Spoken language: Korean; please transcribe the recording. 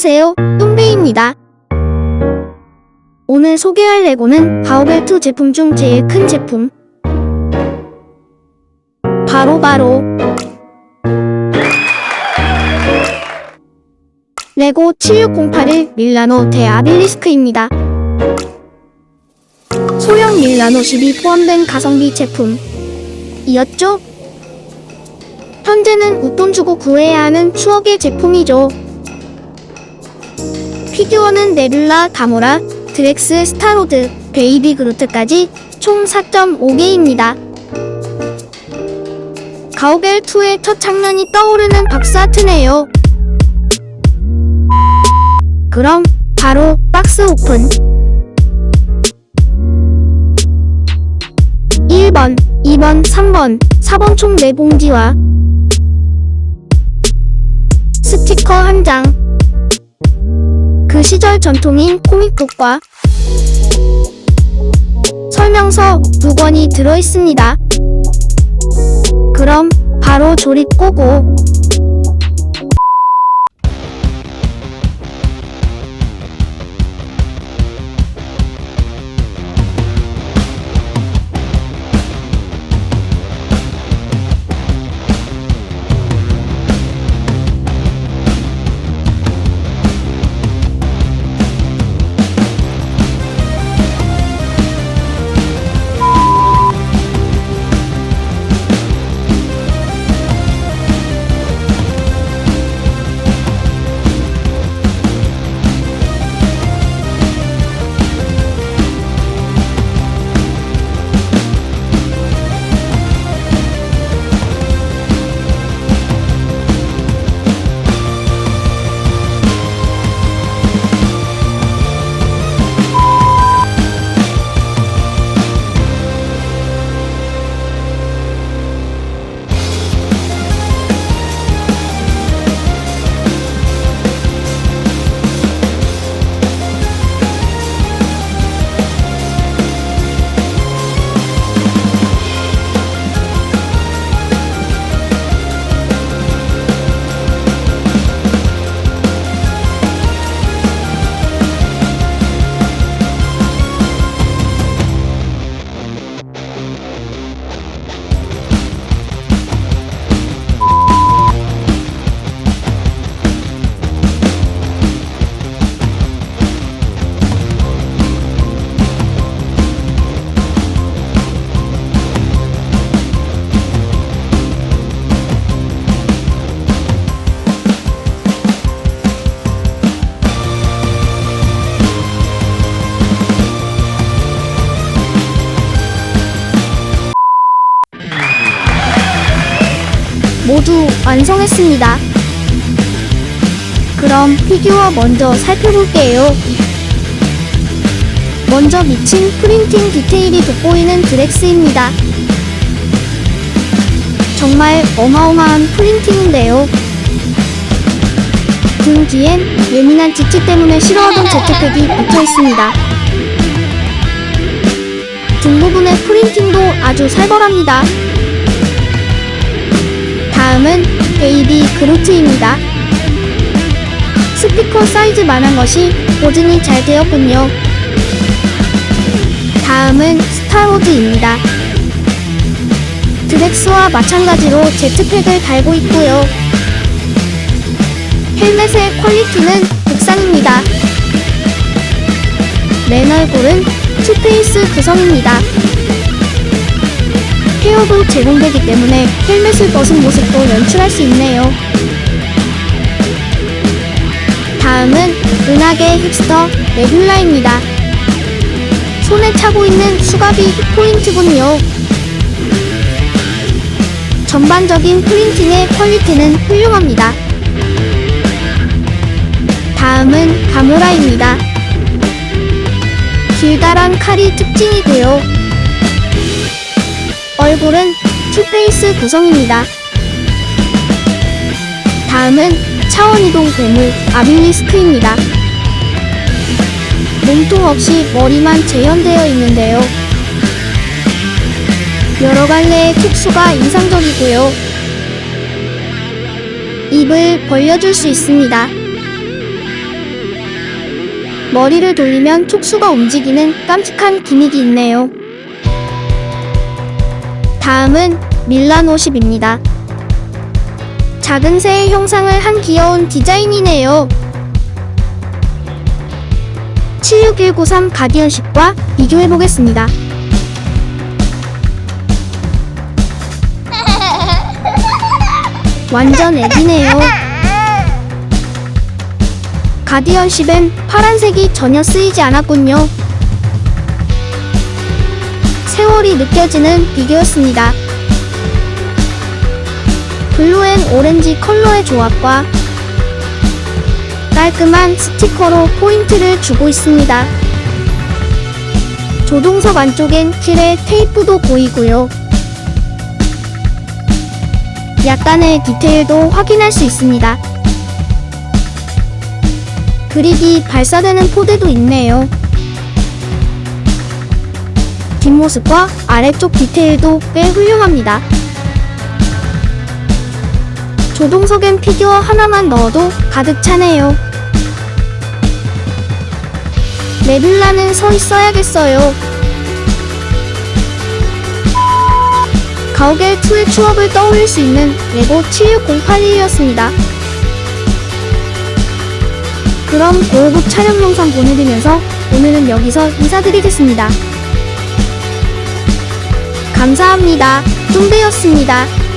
안녕하세요. 뚱베입니다. 오늘 소개할 레고는 바오벨2 제품 중 제일 큰 제품. 바로 바로 레고 7608일 밀라노 대아빌리스크입니다. 소형 밀라노 10이 포함된 가성비 제품이었죠? 현재는 웃돈 주고 구해야 하는 추억의 제품이죠. 피규어는 네뷸라, 가모라, 드렉스, 스타로드, 베이비 그루트까지 총 4.5개입니다. 가오벨2의 첫 장면이 떠오르는 박스 아트네요. 그럼 바로 박스 오픈. 1번, 2번, 3번, 4번 총 4봉지와 스티커 한 장. 그 시절 전통인 코믹북과 설명서 두 권이 들어있습니다. 그럼 바로 조립 고고. 완성했습니다. 그럼 피규어 먼저 살펴볼게요. 먼저 미친 프린팅 디테일이 돋보이는 드렉스입니다. 정말 어마어마한 프린팅인데요. 등 뒤엔 예민한 지치 때문에 싫어하던 제트팩이 붙어 있습니다. 등 부분의 프린팅도 아주 살벌합니다. 다음은 베이비 그루트입니다. 스피커 사이즈만한 것이 보증이 잘 되었군요. 다음은 스타로드입니다. 드렉스와 마찬가지로 제트팩을 달고 있고요. 헬멧의 퀄리티는 국산입니다. 맨 얼굴은 투페이스 구성입니다. 헤어도 제공되기 때문에 헬멧을 벗은 모습도 연출할 수 있네요. 다음은 은하계 힙스터 네뷸라입니다. 손에 차고 있는 수갑이 힙포인트군요. 전반적인 프린팅의 퀄리티는 훌륭합니다. 다음은 가모라입니다. 길다란 칼이 특징이고요. 얼굴은 투페이스 구성입니다. 다음은 차원이동 괴물 아빌리스크입니다. 몸통 없이 머리만 재현되어 있는데요. 여러 갈래의 특수가 인상적이고요. 입을 벌려줄 수 있습니다. 머리를 돌리면 촉수가 움직이는 깜찍한 기믹이 있네요. 다음은 밀라노 10입니다. 작은 새의 형상을 한 귀여운 디자인이네요. 76193 가디언십과 비교해보겠습니다. 완전 애기네요. 가디언십엔 파란색이 전혀 쓰이지 않았군요. 세월이 느껴지는 비교였습니다. 블루 앤 오렌지 컬러의 조합과 깔끔한 스티커로 포인트를 주고 있습니다. 조종석 안쪽엔 킬에 테이프도 보이고요. 약간의 디테일도 확인할 수 있습니다. 그릭이 발사되는 포대도 있네요. 뒷모습과 아래쪽 디테일도 꽤 훌륭합니다. 조종석엔 피규어 하나만 넣어도 가득 차네요. 네뷸라는 서 있어야겠어요. 가오갤2의 추억을 떠올릴 수 있는 레고 76081이었습니다. 그럼 고급 촬영 영상 보내드리면서 오늘은 여기서 인사드리겠습니다. 감사합니다. 뚱배였습니다.